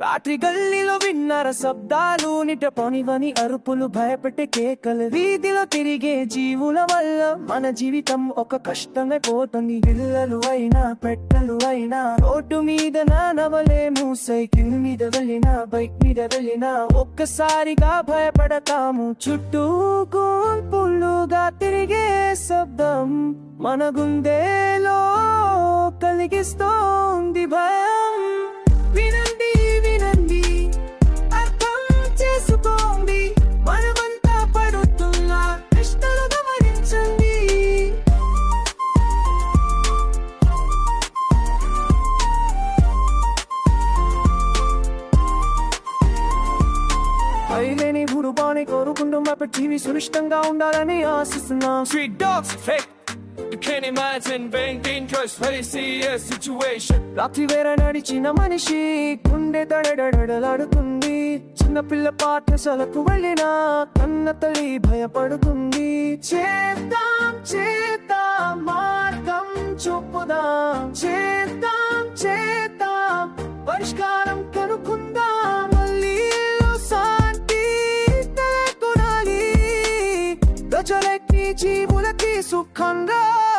రాత్రి గల్లీలో విన్నర శబ్దాలు నిట పనివని అరుపులు భయపెట్టే కేకలు. వీధిలో తిరిగే జీవుల వల్ల మన జీవితం ఒక కష్టమే పోతుంది. పిల్లలు అయినా పెట్టలు అయినా రోడ్డు మీద నవలేము సైకిల్ మీద వెళ్ళినా బైక్ మీద వెళ్ళినా ఒక్కసారిగా భయపడతాము. చుట్టూ కూల్పుల్లుగా తిరిగే శబ్దం మన గుండెలో కలిగిస్తోంది. అయిలేని గురుబాని కోరుకుంటూ మా జీవి సురక్షితంగా ఉండాలని ఆశిస్తున్నాం dogs fake. You can't imagine being dangerous see a situation. రాత్రి వేర నడిచిన మనిషి గుండె దడదడలాడుతుంది చిన్నపిల్ల పాఠశాలకు వెళ్ళిన కన్న తల్లి భయపడుతుంది చేద్దాం చేద్దాం మార్గం చూపుదాం చేద్దాం చేద్దాం పరిష్కారం jeep, will I kiss you, condo?